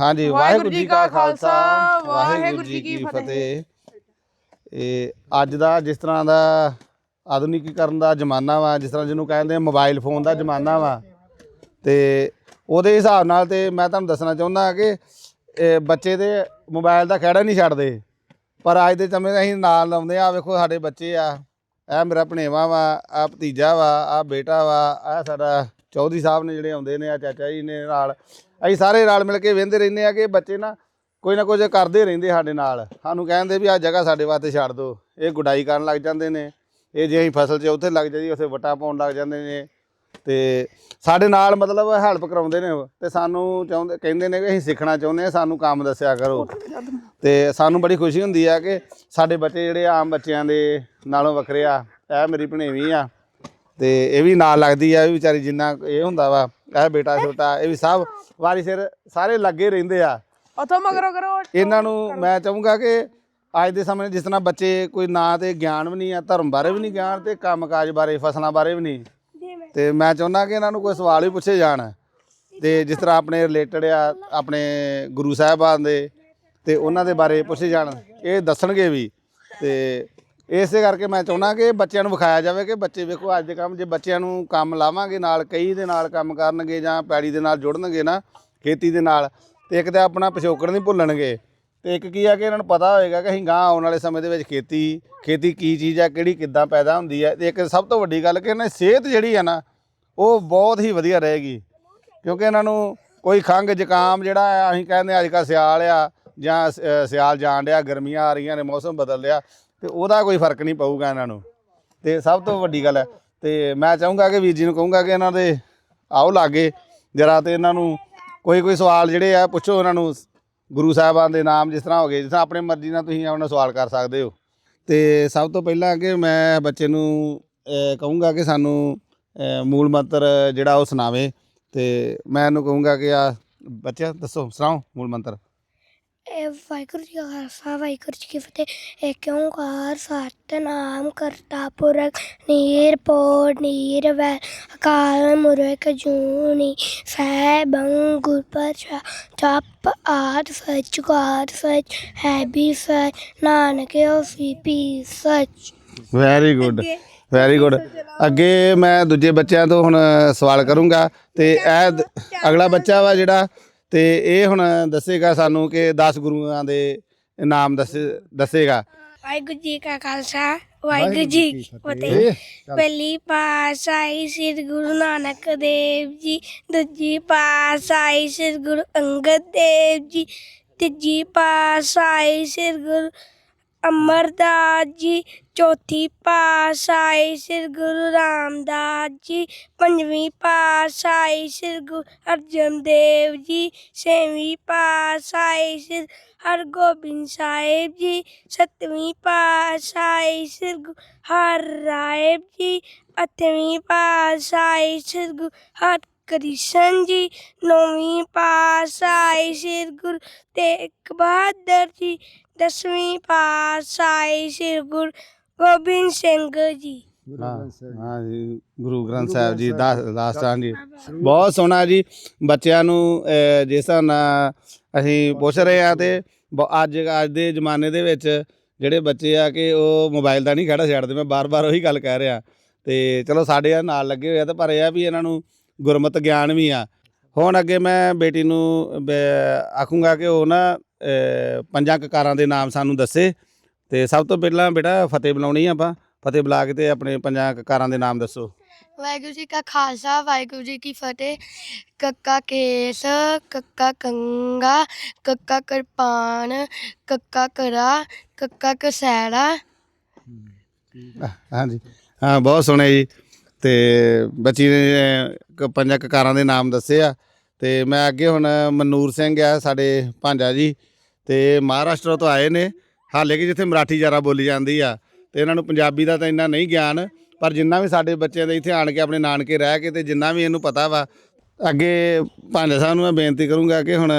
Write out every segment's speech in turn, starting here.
ਹਾਂਜੀ ਵਾਹਿਗੁਰੂ ਜੀ ਕਾ ਖਾਲਸਾ ਵਾਹਿਗੁਰੂ ਜੀ ਕੀ ਫਤਿਹ। ਇਹ ਅੱਜ ਦਾ ਜਿਸ ਤਰ੍ਹਾਂ ਦਾ ਆਧੁਨਿਕੀਕਰਨ ਦਾ ਜ਼ਮਾਨਾ ਵਾ ਜਿਸ ਤਰ੍ਹਾਂ ਜਿਹਨੂੰ ਕਹਿੰਦੇ ਆ ਮੋਬਾਈਲ ਫੋਨ ਦਾ ਜ਼ਮਾਨਾ ਵਾ ਤੇ ਉਹਦੇ ਹਿਸਾਬ ਨਾਲ ਤੇ ਮੈਂ ਤੁਹਾਨੂੰ ਦੱਸਣਾ ਚਾਹੁੰਦਾ ਕਿ ਇਹ ਬੱਚੇ ਦੇ ਮੋਬਾਈਲ ਦਾ ਖਹਿੜਾ ਨਹੀਂ ਛੱਡਦੇ। ਪਰ ਅੱਜ ਦੇ ਸਮੇਂ ਅਸੀਂ ਨਾਲ ਲਾਉਂਦੇ ਆ ਵੇਖੋ ਸਾਡੇ ਬੱਚੇ ਆ। ਇਹ ਮੇਰਾ ਭਣੇਵਾ ਵਾ ਆ ਭਤੀਜਾ ਵਾ ਆ ਬੇਟਾ ਵਾ ਆ ਸਾਡਾ ਚੌਧਰੀ ਸਾਹਿਬ ਨੇ ਜਿਹੜੇ ਆਉਂਦੇ ਨੇ ਆ ਚਾਚਾ ਜੀ ਨੇ ਨਾਲ। ਅਸੀਂ ਸਾਰੇ ਰਲ ਮਿਲ ਕੇ ਵਹਿੰਦੇ ਰਹਿੰਦੇ ਆ ਕਿ ਬੱਚੇ ਨਾ ਕੋਈ ਨਾ ਕੁਝ ਕਰਦੇ ਰਹਿੰਦੇ ਸਾਡੇ ਨਾਲ। ਸਾਨੂੰ ਕਹਿੰਦੇ ਵੀ ਆ ਜਗ੍ਹਾ ਸਾਡੇ ਵਾਸਤੇ ਛੱਡ ਦਿਓ ਇਹ ਗੁਡਾਈ ਕਰਨ ਲੱਗ ਜਾਂਦੇ ਨੇ। ਇਹ ਜੇ ਅਸੀਂ ਫਸਲ 'ਚ ਉੱਥੇ ਲੱਗ ਜਾਈਏ, ਉੱਥੇ ਵਟਾ ਪਾਉਣ ਲੱਗ ਜਾਂਦੇ ਨੇ। ਤੇ ਸਾਡੇ ਨਾਲ ਮਤਲਬ ਹੈਲਪ ਕਰਾਉਂਦੇ ਨੇ ਉਹ। ਤੇ ਸਾਨੂੰ ਚਾਹੁੰਦੇ ਕਹਿੰਦੇ ਨੇ ਕਿ ਅਸੀਂ ਸਿੱਖਣਾ ਚਾਹੁੰਦੇ ਆ ਸਾਨੂੰ ਕੰਮ ਦੱਸਿਆ ਕਰੋ। ਤੇ ਸਾਨੂੰ ਬੜੀ ਖੁਸ਼ੀ ਹੁੰਦੀ ਆ ਕਿ ਸਾਡੇ ਬੱਚੇ ਜਿਹੜੇ ਆਮ ਬੱਚਿਆਂ ਦੇ ਨਾਲੋਂ ਵੱਖਰੇ ਆ ਇਹ ਮੇਰੀ ਭਣੇਵੀਂ ਆ। ਤੇ ਇਹ ਵੀ ਨਾਲ ਲੱਗਦੀ ਆ ਇਹ ਵਿਚਾਰੀ ਜਿੰਨਾ ਇਹ ਹੁੰਦਾ ਵਾ ਇਹ ਬੇਟਾ ਛੋਟਾ ਇਹ ਵੀ ਸਭ ਵਾਰੀ ਸਿਰ ਸਾਰੇ ਲੱਗੇ ਰਹਿੰਦੇ ਆ। ਉਥੋਂ ਮਗਰੋਂ ਕਰੋ ਇਹਨਾਂ ਨੂੰ ਮੈਂ ਚਾਹੂੰਗਾ ਕਿ ਅੱਜ ਦੇ ਸਮੇਂ ਜਿਸ ਤਰ੍ਹਾਂ ਬੱਚੇ ਕੋਈ ਨਾ ਤੇ ਗਿਆਨ ਵੀ ਨਹੀਂ ਆ ਧਰਮ ਬਾਰੇ ਵੀ ਨਹੀਂ ਗਿਆਨ ਤੇ ਕੰਮਕਾਜ ਬਾਰੇ ਫਸਲਾਂ ਬਾਰੇ ਵੀ ਨਹੀਂ। ਤੇ ਮੈਂ ਚਾਹੁੰਦਾ ਕਿ ਇਹਨਾਂ ਨੂੰ ਕੋਈ ਸਵਾਲ ਵੀ ਪੁੱਛੇ ਜਾਣ ਤੇ ਜਿਸ ਤਰ੍ਹਾਂ ਆਪਣੇ ਰਿਲੇਟਡ ਆ, ਆਪਣੇ ਗੁਰੂ ਸਾਹਿਬਾਨ ਦੇ ਤੇ ਉਹਨਾਂ ਦੇ ਬਾਰੇ ਪੁੱਛੇ ਜਾਣ, ਇਹ ਦੱਸਣਗੇ ਵੀ। ਤੇ ਇਸੇ ਕਰਕੇ ਮੈਂ ਚਾਹੁੰਦਾ ਕਿ ਬੱਚਿਆਂ ਨੂੰ ਵਿਖਾਇਆ ਜਾਵੇ ਕਿ ਬੱਚੇ ਵੇਖੋ, ਅੱਜ ਦੇ ਕੰਮ ਜੇ ਬੱਚਿਆਂ ਨੂੰ ਕੰਮ ਲਾਵਾਂਗੇ ਨਾਲ, ਕਈ ਦੇ ਨਾਲ ਕੰਮ ਕਰਨਗੇ ਜਾਂ ਪੈੜੀ ਦੇ ਨਾਲ ਜੁੜਨਗੇ ਨਾ, ਖੇਤੀ ਦੇ ਨਾਲ, ਤੇ ਇੱਕ ਤਾਂ ਆਪਣਾ ਪਿਛੋਕੜ ਨਹੀਂ ਭੁੱਲਣਗੇ। ਤੇ ਇੱਕ ਕੀ ਆ ਕਿ ਇਹਨਾਂ ਨੂੰ ਪਤਾ ਹੋਏਗਾ ਕਿ ਅਸੀਂ ਗਾਂ ਆਉਣ ਵਾਲੇ ਸਮੇਂ ਦੇ ਵਿੱਚ ਖੇਤੀ ਖੇਤੀ ਕੀ ਚੀਜ਼ ਆ, ਕਿਹੜੀ ਕਿੱਦਾਂ ਪੈਦਾ ਹੁੰਦੀ ਹੈ ਤੇ ਇੱਕ ਸਭ ਤੋਂ ਵੱਡੀ ਗੱਲ ਕਿ ਇਹਨਾਂ ਦੀ ਸਿਹਤ ਜਿਹੜੀ ਆ ਨਾ, ਉਹ ਬਹੁਤ ਹੀ ਵਧੀਆ ਰਹੇਗੀ। ਕਿਉਂਕਿ ਇਹਨਾਂ ਨੂੰ ਕੋਈ ਖੰਘ ਜ਼ੁਕਾਮ ਜਿਹੜਾ ਆ, ਅਸੀਂ ਕਹਿੰਦੇ ਅੱਜ ਕੱਲ੍ਹ ਸਿਆਲ ਆ, ਜਾਂ ਸਿਆਲ ਜਾਣ ਡਿਆ, ਗਰਮੀਆਂ ਆ ਰਹੀਆਂ ਨੇ, ਮੌਸਮ ਬਦਲ ਰਿਹਾ, ਤੇ ਉਹਦਾ ਕੋਈ ਫ਼ਰਕ ਨਹੀਂ ਪਊਗਾ ਇਹਨਾਂ ਨੂੰ। ਤੇ ਸਭ ਤੋਂ ਵੱਡੀ ਗੱਲ ਹੈ ਤੇ ਮੈਂ ਚਾਹੂੰਗਾ ਕਿ ਵੀਰ ਜੀ ਨੂੰ ਕਹੂੰਗਾ ਕਿ ਇਹਨਾਂ ਦੇ ਆਓ ਲਾਗੇ, ਜਰਾ ਤੇ ਇਹਨਾਂ ਨੂੰ ਕੋਈ ਕੋਈ ਸਵਾਲ ਜਿਹੜੇ ਆ, ਪੁੱਛੋ ਇਹਨਾਂ ਨੂੰ। ਗੁਰੂ ਸਾਹਿਬਾਨ ਦੇ ਨਾਮ ਜਿਸ ਤਰ੍ਹਾਂ ਹੋ ਗਏ, ਜਿਸ ਤਰ੍ਹਾਂ ਆਪਣੇ ਮਰਜ਼ੀ ਨਾਲ ਤੁਸੀਂ ਆਪਣਾ ਸਵਾਲ ਕਰ ਸਕਦੇ ਹੋ। ਤੇ ਸਭ ਤੋਂ ਪਹਿਲਾਂ ਕਿ ਮੈਂ ਬੱਚੇ ਨੂੰ ਕਹੂੰਗਾ ਕਿ ਸਾਨੂੰ ਮੂਲ ਮੰਤਰ ਜਿਹੜਾ ਉਹ ਸੁਣਾਵੇ। ਤੇ ਮੈਂ ਇਹਨੂੰ ਕਹੂੰਗਾ ਕਿ ਆ ਬੱਚਾ ਦੱਸੋ, ਸੁਣਾਓ ਮੂਲ ਮੰਤਰ। ਇਹ ਵਾਹਿਗੁਰੂ ਜੀ ਕਾ ਖਾਲਸਾ ਵਾਹਿਗੁਰੂ ਜੀ ਕੀ ਫਤਿਹ। ਏਕ ਓੰਕਾਰ ਸਤਨਾਮ ਕਰਤਾ ਪੁਰਖ ਨਿਰਭਉ ਨਿਰਵੈ ਅਕਾਲ ਮੂਰਤ ਜੂਨੀ। ਸੈਭੰ ਗੁਰ ਪ੍ਰਸਾਦ ਜਪ ਆਦ ਸਚ ਗਾਦ ਸਚ ਹੈ ਵੀ ਸਚ ਨਾਨਕ ਹੋਸੀ ਪੀ ਸਚ। ਵੈਰੀ ਗੁੱਡ ਵੈਰੀ ਗੁੱਡ ਅੱਗੇ ਮੈਂ ਦੂਜੇ ਬੱਚਿਆਂ ਤੋਂ ਹੁਣ ਸਵਾਲ ਕਰੂੰਗਾ ਤੇ ਇਹ ਦ- ਅਗਲਾ ਬੱਚਾ ਵਾ ਜਿਹੜਾ ਤੇ ਇਹ ਹੁਣ ਦੱਸੇਗਾ ਸਾਨੂੰ ਕਿ 10 ਗੁਰੂਆਂ ਦੇ ਨਾਮ ਦੱਸ ਦੱਸੇਗਾ। ਵਾਹਿਗੁਰੂ ਜੀ ਕਾ ਖਾਲਸਾ ਵਾਹਿਗੁਰੂ ਜੀ ਕੀ ਫਤਿਹ। ਪਹਿਲੀ ਪਾਤਸ਼ਾਹੀ ਸ੍ਰੀ ਗੁਰੂ ਨਾਨਕ ਦੇਵ ਜੀ ਦੂਜੀ ਪਾਤਸ਼ਾਹੀ ਸ੍ਰੀ ਗੁਰੂ ਅੰਗਦ ਦੇਵ ਜੀ ਤੀਜੀ ਪਾਤਸ਼ਾਹੀ ਸ੍ਰੀ ਗੁਰੂ ਅਮਰਦਾਸ ਜੀ, ਚੌਥੀ ਪਾਤਸ਼ਾਹੀ ਸ੍ਰੀ ਗੁਰੂ ਰਾਮਦਾਸ ਜੀ, ਪੰਜਵੀਂ ਪਾਤਸ਼ਾਹੀ ਸ੍ਰੀ ਗੁਰੂ ਅਰਜਨ ਦੇਵ ਜੀ, ਛੇਵੀਂ ਪਾਤਸ਼ਾਹੀ ਸ੍ਰੀ ਹਰਗੋਬਿੰਦ ਸਾਹਿਬ ਜੀ, ਸੱਤਵੀਂ ਪਾਤਸ਼ਾਹੀ ਸ੍ਰੀ ਗੁਰੂ ਹਰਿਰਾਏ ਜੀ, ਅੱਠਵੀਂ ਪਾਤਸ਼ਾਹੀ ਸ੍ਰੀ ਗੁਰੂ ਹਰਕ੍ਰਿਸ਼ਨ ਜੀ ਨੌਵੀਂ ਪਾਤਸ਼ਾਹੀ ਸ੍ਰੀ ਗੁਰੂ ਤੇਗ ਬਹਾਦਰ ਜੀ ਦਸਵੀਂ ਪਾਤਸ਼ਾਹੀ ਸ੍ਰੀ ਗੁਰੂ ਗੋਬਿੰਦ ਸਿੰਘ ਜੀ। ਹਾਂ ਜੀ। ਗੁਰੂ ਗ੍ਰੰਥ ਸਾਹਿਬ ਜੀ ਦਾਸ ਦਾਸਤਾਨ ਜੀ ਬਹੁਤ ਸੋਹਣਾ ਜੀ ਬੱਚਿਆਂ ਨੂੰ ਜਿਸ ਤਰ੍ਹਾਂ ਅਸੀਂ ਪੁੱਛ ਰਹੇ ਆ ਤੇ ਅੱਜ ਅੱਜ ਦੇ ਜ਼ਮਾਨੇ ਦੇ ਵਿੱਚ ਜਿਹੜੇ ਬੱਚੇ ਆ ਕਿ ਉਹ ਮੋਬਾਈਲ ਦਾ ਨਹੀਂ ਖੜਾ ਛੱਡਦੇ ਮੈਂ ਬਾਰ-ਬਾਰ ਉਹੀ ਗੱਲ ਕਹਿ ਰਿਹਾ। ਤੇ ਚਲੋ ਸਾਡੇ ਆ ਨਾਲ ਲੱਗੇ ਹੋਏ ਆ ਤੇ ਪਰ ਇਹ ਆ ਵੀ ਇਹਨਾਂ ਨੂੰ ਗੁਰਮਤ ਗਿਆਨ ਵੀ ਆ। ਹੁਣ ਅੱਗੇ ਮੈਂ ਬੇਟੀ ਨੂੰ ਆਖੂੰਗਾ ਕਿ ਉਹ ਨਾ ਪੰਜਾਂ ਕਕਾਰਾਂ ਦੇ ਨਾਮ ਸਾਨੂੰ ਦੱਸੇ। ਤੇ ਸਭ ਤੋਂ ਪਹਿਲਾਂ ਬੇਟਾ ਫਤਿਹ ਬੁਲਾਉਣੀ ਆਪਾਂ। ਫਤਿਹ ਬੁਲਾ ਕੇ ਤੇ ਆਪਣੇ ਪੰਜਾਂ ਕਕਾਰਾਂ ਦੇ ਨਾਮ ਦੱਸੋ। ਵਾਹਿਗੁਰੂ ਜੀ ਕਾ ਖਾਲਸਾ ਵਾਹਿਗੁਰੂ ਜੀ ਕੀ ਫਤਿਹ। ਕੱਕਾ ਕੇਸ ਕੱਕਾ ਕੰਗਾ ਕੱਕਾ ਕਿਰਪਾਨ ਕੱਕਾ ਕਰਾ ਕੱਕਾ ਕਸੈੜਾ। ਹਾਂਜੀ। ਹਾਂ ਬਹੁਤ ਸੋਹਣੇ ਜੀ। ਤੇ ਬੱਚੀ ਨੇ ਕ- ਪੰਜਾਂ ਕਕਾਰਾਂ ਦੇ ਨਾਮ ਦੱਸੇ ਆ। ਤੇ ਮੈਂ ਅੱਗੇ ਹੁਣ ਮਨੂਰ ਸਿੰਘ ਆ, ਸਾਡੇ ਭਾਂਜਾ ਜੀ। ਤੇ ਮਹਾਰਾਸ਼ਟਰ ਤੋਂ ਆਏ ਨੇ, ਹਾਲੇ ਕਿ ਜਿੱਥੇ ਮਰਾਠੀ ਜ਼ਿਆਦਾ ਬੋਲੀ ਜਾਂਦੀ ਆ। ਤੇ ਇਹਨਾਂ ਨੂੰ ਪੰਜਾਬੀ ਦਾ ਤਾਂ ਇੰਨਾ ਨਹੀਂ ਗਿਆਨ, ਪਰ ਜਿੰਨਾ ਵੀ ਸਾਡੇ ਬੱਚਿਆਂ ਦੇ ਇੱਥੇ ਆਣ ਕੇ, ਆਪਣੇ ਨਾਨਕੇ ਰਹਿ ਕੇ ਤੇ ਜਿੰਨਾ ਵੀ ਇਹਨੂੰ ਪਤਾ ਵਾ, ਅੱਗੇ ਭਾਂਜਾ ਸਾਹਿਬ ਨੂੰ ਮੈਂ ਬੇਨਤੀ ਕਰੂੰਗਾ ਕਿ ਹੁਣ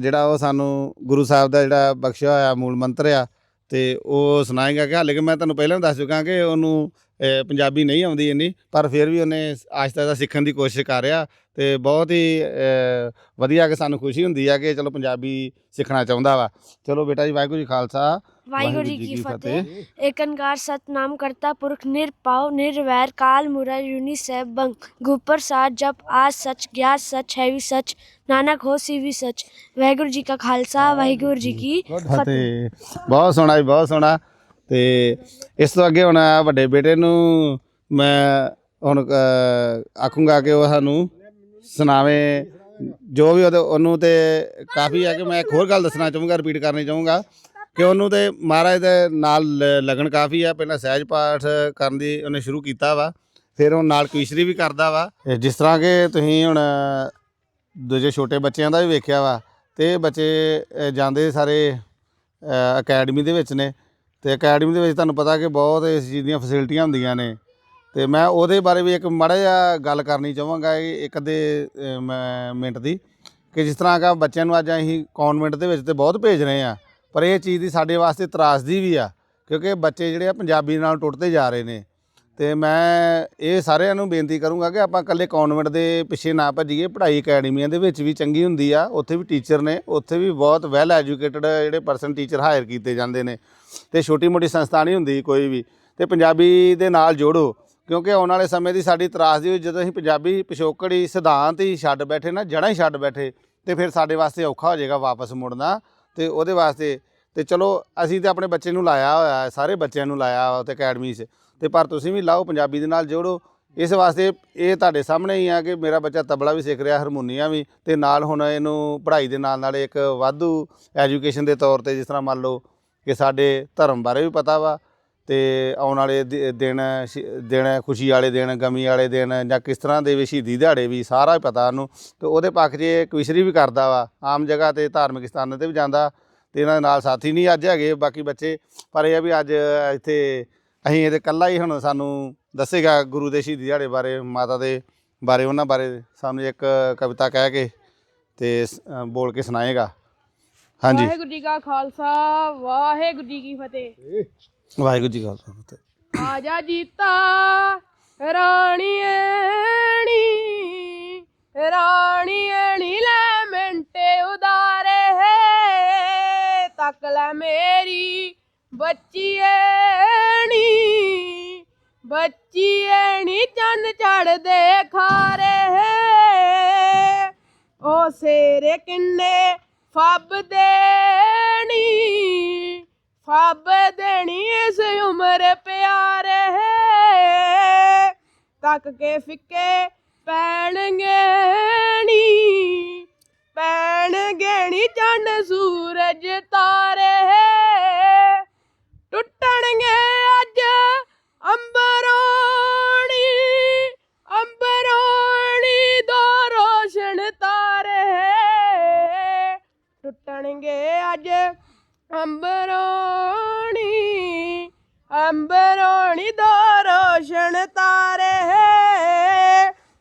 ਜਿਹੜਾ ਉਹ ਸਾਨੂੰ ਗੁਰੂ ਸਾਹਿਬ ਦਾ ਜਿਹੜਾ ਬਖਸ਼ਿਆ ਹੋਇਆ ਮੂਲ ਮੰਤਰ ਆ ਤੇ ਉਹ ਸੁਣਾਏਗਾ ਕਿ ਹਾਲੇ ਕਿ ਮੈਂ ਤੁਹਾਨੂੰ ਪਹਿਲਾਂ ਵੀ ਦੱਸ ਚੁੱਕਾ ਕਿ ਉਹਨੂੰ ਪੰਜਾਬੀ ਨਹੀਂ ਆਉਂਦੀ ਇੰਨੀ, ਪਰ ਫਿਰ ਵੀ ਉਹਨੇ ਆਸਤਾ ਦਾ ਸਿੱਖਣ ਦੀ ਕੋਸ਼ਿਸ਼ ਕਰ ਰਿਹਾ ਤੇ ਬਹੁਤ ਹੀ ਵਧੀਆ ਕਿ ਸਾਨੂੰ ਖੁਸ਼ੀ ਹੁੰਦੀ ਆ ਕਿ ਚਲੋ ਪੰਜਾਬੀ ਸਿੱਖਣਾ ਚਾਹੁੰਦਾ ਵਾ। ਚਲੋ ਬੇਟਾ ਜੀ ਵਾਹਿਗੁਰੂ ਜੀ ਖਾਲਸਾ। ਵਾਹਿਗੁਰੂ ਜੀ ਕੀ ਫਤਿਹ। ਏਕੰਕਾਰ ਸਤਨਾਮ ਕਰਤਾ ਪੁਰਖ ਨਿਰਪਾਉ ਨਿਰਵੈਰ ਕਾਲ ਮੁਰਾ ਜੁਨੀ ਸਹਿਬ ਬੰਗ ਗੁਪਰ ਸਾਜ ਜਪ ਆਜ ਸਚ ਗਿਆਤ ਸਚ ਹੈ ਵੀ ਸਚ ਨਾਨਕ ਹੋਸੀ ਵੀ ਸਚ। ਵਾਹਿਗੁਰੂ ਜੀ ਕਾ ਖਾਲਸਾ ਵਾਹਿਗੁਰੂ ਜੀ ਕੀ ਫਤਿਹ। ਬਹੁਤ ਸੋਹਣਾ ਜੀ ਬਹੁਤ ਸੋਹਣਾ। ਤੇ ਇਸ ਤੋਂ ਅੱਗੇ ਹੁਣ ਵੱਡੇ ਬੇਟੇ ਨੂੰ ਮੈਂ ਹੁਣ ਆਖੂੰਗਾ ਕਿ ਉਹ ਸਾਨੂੰ ਸੁਣਾਵੇ। ਜੋ ਵੀ ਉਹਨੂੰ ਤੇ ਕਾਫੀ ਹੈ ਕਿ ਮੈਂ ਇੱਕ ਹੋਰ ਗੱਲ ਦੱਸਣਾ ਚਾਹੂੰਗਾ ਰਿਪੀਟ ਕਰਨੀ ਚਾਹੂੰਗਾ। ਕਿ ਉਹਨੂੰ ਤੇ ਮਹਾਰਾਜ ਦੇ ਨਾਲ ਲ- ਲਗਨ ਕਾਫੀ ਆ, ਪਹਿਲਾਂ ਸਹਿਜ ਪਾਠ ਕਰਨ ਦੀ ਉਹਨੇ ਸ਼ੁਰੂ ਕੀਤਾ ਵਾ, ਫਿਰ ਉਹ ਨਾਲ ਕਵਿਸ਼ਰੀ ਵੀ ਕਰਦਾ ਵਾ। ਜਿਸ ਤਰ੍ਹਾਂ ਕਿ ਤੁਸੀਂ ਹੁਣ ਦੂਜੇ ਛੋਟੇ ਬੱਚਿਆਂ ਦਾ ਵੀ ਵੇਖਿਆ ਵਾ, ਤੇ ਬੱਚੇ ਜਾਂਦੇ ਸਾਰੇ ਅਕੈਡਮੀ ਦੇ ਵਿੱਚ ਨੇ, ਤੇ ਅਕੈਡਮੀ ਦੇ ਵਿੱਚ ਤੁਹਾਨੂੰ ਪਤਾ ਕਿ ਬਹੁਤ ਇਸ ਚੀਜ਼ ਦੀਆਂ ਫੈਸਿਲਿਟੀਆਂ ਹੁੰਦੀਆਂ ਨੇ। ਤੇ ਮੈਂ ਉਹਦੇ ਬਾਰੇ ਵੀ ਇੱਕ ਮਾੜਾ ਜਿਹਾ ਗੱਲ ਕਰਨੀ ਚਾਹਾਂਗਾ, ਇਹ ਇੱਕ ਅੱਧੇ ਮੈਂ ਮਿੰਟ ਦੀ, ਕਿ ਜਿਸ ਤਰ੍ਹਾਂ ਕਿ ਬੱਚਿਆਂ ਨੂੰ ਅੱਜ ਅਸੀਂ ਕਨਵੈਂਟ ਦੇ ਵਿੱਚ ਤੇ ਬਹੁਤ ਭੇਜ ਰਹੇ ਆ ਪਰ ਇਹ ਚੀਜ਼ ਦੀ ਸਾਡੇ ਵਾਸਤੇ ਤਰਾਸਦੀ ਵੀ ਆ, ਕਿਉਂਕਿ ਬੱਚੇ ਜਿਹੜੇ ਆ ਪੰਜਾਬੀ ਨਾਲ ਟੁੱਟਦੇ ਜਾ ਰਹੇ ਨੇ। ਤੇ ਮੈਂ ਇਹ ਸਾਰਿਆਂ ਨੂੰ ਬੇਨਤੀ ਕਰੂੰਗਾ ਕਿ ਆਪਾਂ ਇਕੱਲੇ ਕਨਵੈਂਟ ਦੇ ਪਿੱਛੇ ਨਾ ਭੱਜੀਏ, ਪੜ੍ਹਾਈ ਅਕੈਡਮੀਆਂ ਦੇ ਵਿੱਚ ਵੀ ਚੰਗੀ ਹੁੰਦੀ ਆ, ਉੱਥੇ ਵੀ ਟੀਚਰ ਨੇ, ਉੱਥੇ ਵੀ ਬਹੁਤ ਵੈਲ ਐਜੂਕੇਟਡ ਜਿਹੜੇ ਪਰਸਨ ਟੀਚਰ ਹਾਇਰ ਕੀਤੇ ਜਾਂਦੇ ਨੇ। ਤੇ ਛੋਟੀ ਮੋਟੀ ਸੰਸਥਾ ਨਹੀਂ ਹੁੰਦੀ ਕੋਈ ਵੀ। ਤੇ ਪੰਜਾਬੀ ਦੇ ਨਾਲ ਜੋੜੋ, ਕਿਉਂਕਿ ਆਉਣ ਵਾਲੇ ਸਮੇਂ ਦੀ ਸਾਡੀ ਤਰਾਸਦੀ ਹੋਈ, ਜਦੋਂ ਅਸੀਂ ਪੰਜਾਬੀ ਪਿਛੋਕੜ ਹੀ ਸਿਧਾਂਤ ਹੀ ਛੱਡ ਬੈਠੇ ਨਾ, ਜੜ੍ਹਾਂ ਹੀ ਛੱਡ ਬੈਠੇ, ਤੇ ਫਿਰ ਸਾਡੇ ਵਾਸਤੇ ਔਖਾ ਹੋ ਜਾਏਗਾ ਵਾਪਸ ਮੁੜਨਾ। ਤੇ ਉਹਦੇ ਵਾਸਤੇ ਤੇ ਚਲੋ ਅਸੀਂ ਤੇ ਆਪਣੇ ਬੱਚੇ ਨੂੰ ਲਾਇਆ ਹੋਇਆ ਹੈ, ਸਾਰੇ ਬੱਚਿਆਂ ਨੂੰ ਲਾਇਆ ਵਾ ਤੇ ਅਕੈਡਮੀ 'ਚ। ਤੇ ਪਰ ਤੁਸੀਂ ਵੀ ਲਾਓ, ਪੰਜਾਬੀ ਦੇ ਨਾਲ ਜੋੜੋ। ਇਸ ਵਾਸਤੇ ਇਹ ਤੁਹਾਡੇ ਸਾਹਮਣੇ ਹੀ ਆ ਕਿ ਮੇਰਾ ਬੱਚਾ ਤਬਲਾ ਵੀ ਸਿੱਖ ਰਿਹਾ, ਹਾਰਮੋਨੀਆ ਵੀ ਤੇ ਨਾਲ ਹੁਣ ਇਹਨੂੰ ਪੜ੍ਹਾਈ ਦੇ ਨਾਲ ਨਾਲ ਇੱਕ ਵਾਧੂ ਐਜੂਕੇਸ਼ਨ ਦੇ ਤੌਰ ਤੇ ਜਿਸ ਤਰ੍ਹਾਂ ਮੰਨ ਲਓ ਕਿ ਸਾਡੇ ਧਰਮ ਬਾਰੇ ਵੀ ਪਤਾ ਵਾ ਤੇ ਆਉਣ ਵਾਲੇ ਦਿ- ਦਿਨ ਸ਼- ਦਿਨ ਖੁਸ਼ੀ ਵਾਲੇ ਦਿਨ ਗਮੀ ਵਾਲੇ ਦਿਨ ਜਾਂ ਕਿਸ ਤਰ੍ਹਾਂ ਦੇ ਵੀ ਸ਼ਹੀਦੀ ਦਿਹਾੜੇ ਵੀ ਸਾਰਾ ਹੀ ਪਤਾ ਉਹਨੂੰ ਤੇ ਉਹਦੇ ਪੱਖ 'ਚ ਇਹ ਕਵਿਸ਼ਰੀ ਵੀ ਕਰਦਾ ਵਾ ਆਮ ਜਗ੍ਹਾ ਤੇ ਧਾਰਮਿਕ ਸਥਾਨਾਂ ਤੇ ਵੀ ਜਾਂਦਾ ਤੇ ਇਹਨਾਂ ਦੇ ਨਾਲ ਸਾਥੀ ਨਹੀਂ ਅੱਜ ਹੈਗੇ ਬਾਕੀ ਬੱਚੇ। ਪਰ ਇਹ ਆ ਵੀ ਅੱਜ ਇੱਥੇ ਅਸੀਂ ਇਹਦੇ ਕੱਲਾ ਹੀ ਹੁਣ ਸਾਨੂੰ ਦੱਸੇਗਾ ਗੁਰੂ ਦੇ ਸ਼ਹੀਦੀ ਦਿਹਾੜੇ ਬਾਰੇ ਮਾਤਾ ਦੇ ਬਾਰੇ ਉਹਨਾਂ ਬਾਰੇ। ਸਾਨੂੰ ਇੱਕ ਕਵਿਤਾ ਕਹਿ ਕੇ ਤੇ ਸ- ਅ, ਬੋਲ ਕੇ ਸੁਣਾਏਗਾ। ਹਾਂਜੀ। ਵਾਹਿਗੁਰੂ ਜੀ ਕਾ ਖਾਲਸਾ ਵਾਹਿਗੁਰੂ ਜੀ ਕੀ ਫਤਿਹ। ਵਾਹਿਗੁਰੂ ਜੀ ਕਾ ਖਾਲਸਾ ਆਜਾ ਜੀਤਾ ਰਾਣੀ ਐਣੀ ਰਾਣੀ ਐਣੀ ਲੈ ਮਿੰਟੇ ਉਦਾਰੇ ਹੈ ਤੱਕ ਲੈ ਮੇਰੀ ਬੱਚੀ ਐਣੀ ਬੱਚੀ ਐਣੀ ਚੰਨ ਚੜਦੇ ਖਾਰੇ ਹੈ ਉਹ ਸੇਰੇ ਕਿੰਨੇ ਫੱਬ ਦੇਣੀ ਫੱਬ ਦੇਣੀ ਇਸ ਉਮਰ ਪਿਆਰੇ। ਤੱਕ ਕੇ ਫਿੱਕੇ ਪੈਣਗੇ ਨੀ ਪੈਣਗੇ ਨੀ ਚੰਨ ਸੂਰਜ ਤਾਰੇ। ਅੰਬਰੋਣੀ ਅੰਬਰੋਣੀ ਦੋ ਰੋਸ਼ਨ ਤਾਰੇ।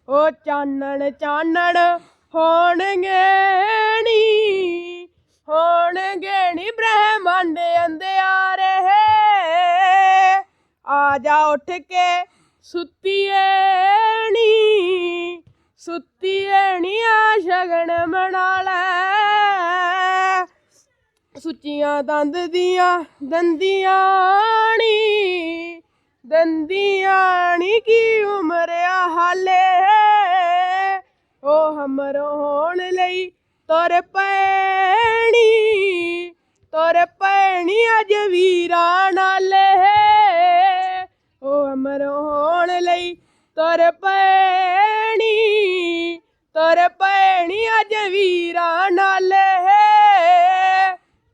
ਉਹ ਚਾਨਣ ਚਾਨਣ ਹੋਣਗੇ ਨੀ ਹੋਣਗੇ ਨੀ ਬ੍ਰਹਮੰਡ ਅੰਧਿਆਰੇ। ਆ ਜਾ ਉੱਠ ਕੇ ਸੁੱਤੀਏ ਨੀ ਸੁੱਤੀਏ ਨੀ ਆ ਸ਼ਗਨ ਮਨਾ ਲੈ ਸੁੱਚੀਆਂ ਦੰਦ ਦੀਆਂ ਦੰਦੀਆਂ ਨੀ ਦੰਦੀਆਂ ਨੀ ਕੀ ਉਮਰ ਆ ਹਾਲੇ? ਉਹ ਹਮਰੋ ਹੋਣ ਲਈ ਤੋਰ ਪੈਣੀ ਤੋਰ ਪੈਣੀ ਅਜ ਵੀਰਾਂ ਨਾਲੇ। ਉਹ ਹਮਰੋ ਹੋਣ ਲਈ ਤੁਰ ਪੈਣੀ ਤੁਰ ਪੈਣੀ ਅਜ ਵੀਰਾਂ ਨਾਲੇ।